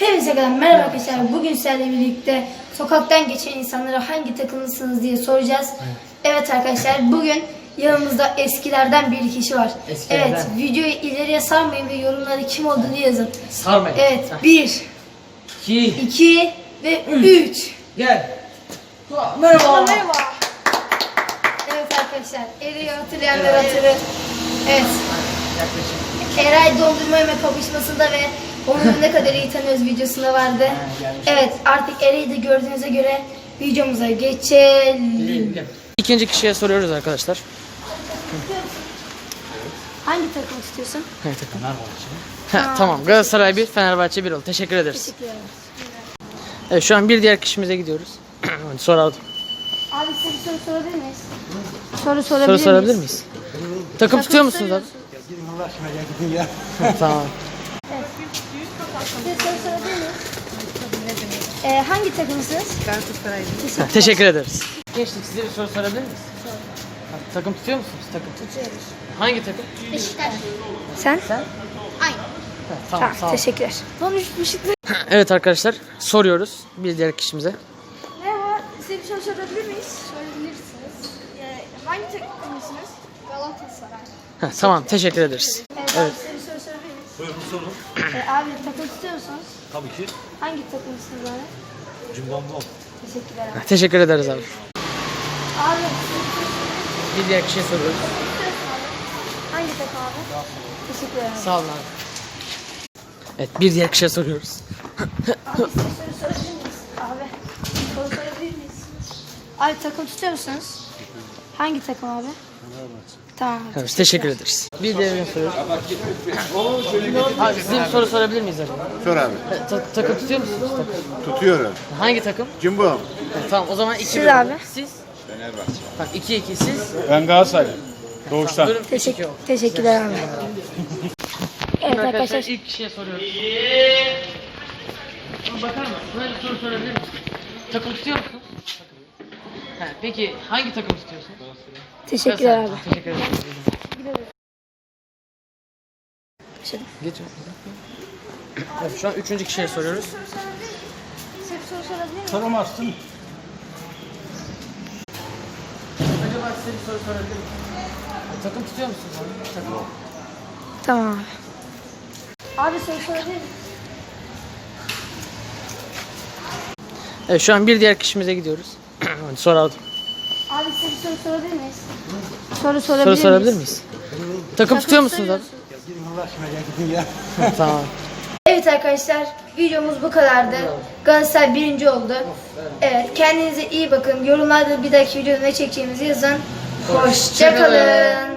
Hepinize kadar merhaba arkadaşlar. Bugün sizlerle birlikte sokaktan geçen insanlara hangi takımlısınız diye soracağız. Evet arkadaşlar bugün yanımızda eskilerden bir kişi var. Eskilerden. Evet videoyu ileriye sarmayın ve yorumlara kim olduğunu yazın. Sarmayın. Evet. 1, İki. 2 ve 3. Gel. Merhaba. Merhaba. Evet arkadaşlar Eri'yi hatırlayanlar hatırlar. Evet Yaklaşık. Eray dondurma yeme kapışmasında ve onu ne kadar iyi tanıyoruz videosunda vardı. Evet artık Eray'ı da gördüğünüze göre videomuza geçelim. İkinci kişiye soruyoruz arkadaşlar. Hangi takım istiyorsun? Hangi takım? Ha, tamam. Galatasaray 1, Fenerbahçe 1 oldu. Teşekkür ederiz. Teşekkür ederim. Evet şu an bir diğer kişimize gidiyoruz. Soralım. Abi size bir soru sorabilir miyiz? Soru sorabilir Soru miyiz? sorabilir miyiz? Takım tutuyor musunuz abi? tamam. Size soru sorabilir miyiz? Ee, hangi takımsınız? Ha, teşekkür ederiz. Gençlik size bir soru sorabilir miyiz? Ha, takım tutuyor musunuz? Takım tutuyoruz. Hangi takım? Beşiktaş. Sen? Sen? Aynı. Ha, tamam sağ ol. teşekkürler. Konuşmuştuk. Evet arkadaşlar soruyoruz bir diğer kişimize. Merhaba, size bir soru sorabilir miyiz? Sorabilirsiniz. Ee, hangi takımlısınız? Galatasaray. Ha, tamam teşekkür ederiz. Evet, abi size bir soru sorabilir miyiz? Buyurun sorun. Ee, abi takım tutuyor musunuz? Tabii ki. Hangi takımsınız abi? Cimbombo. Teşekkürler abi. Ha, Teşekkür ederiz abi. Abi Bir diğer kişiye soruyoruz. hangi takım abi? Teşekkürler abi. Sağ olun abi. Evet bir diğer kişiye soruyoruz. Abi size soru sorabilir miyiz? Abi soru sorabilir miyiz? Abi takım tutuyor musunuz? Hangi takım abi? Tamam. Evet, teşekkür ederiz. Bir diğerine soruyoruz. Abi size bir soru sorabilir miyiz acaba? Sor abi. E, ta- takım tutuyor musunuz? Takım. Tutuyorum. Hangi takım? Jumbo. Ha, tamam o zaman iki Siz bir abi? Siz? Fenerbahçe. Tamam iki iki siz. Ben Galatasaray. Doğuştan. Buyurun, Teşekkür, teşekkürler abi. Evet Arkadaşlar arkadaşlar. ilk kişiye soruyoruz. Ama bakar mısın? Böyle bir soru sorabilir miyim? Takım tutuyor musunuz? Ha, peki hangi takım tutuyorsun? Teşekkürler abi. Teşekkür ederim. Geç. Evet, şu an üçüncü kişiye soruyoruz. Bir soru sorabilir miyim? Soramazsın. Acaba size bir soru sorabilir miyim? Takım tutuyor musunuz abi? Takım. Tamam abi. Abi soru sorabilir miyim? Evet şu an bir diğer kişimize gidiyoruz. Hadi soralım. Abi size bir soru sorabilir miyiz? Soru sorabilir Soru miyiz? sorabilir miyiz? Takım tutuyor musunuz abi? tamam. Evet arkadaşlar videomuz bu kadardı. Galatasaray birinci oldu. Evet kendinize iyi bakın. Yorumlarda bir dahaki videoda ne çekeceğimizi yazın. Hoşçakalın.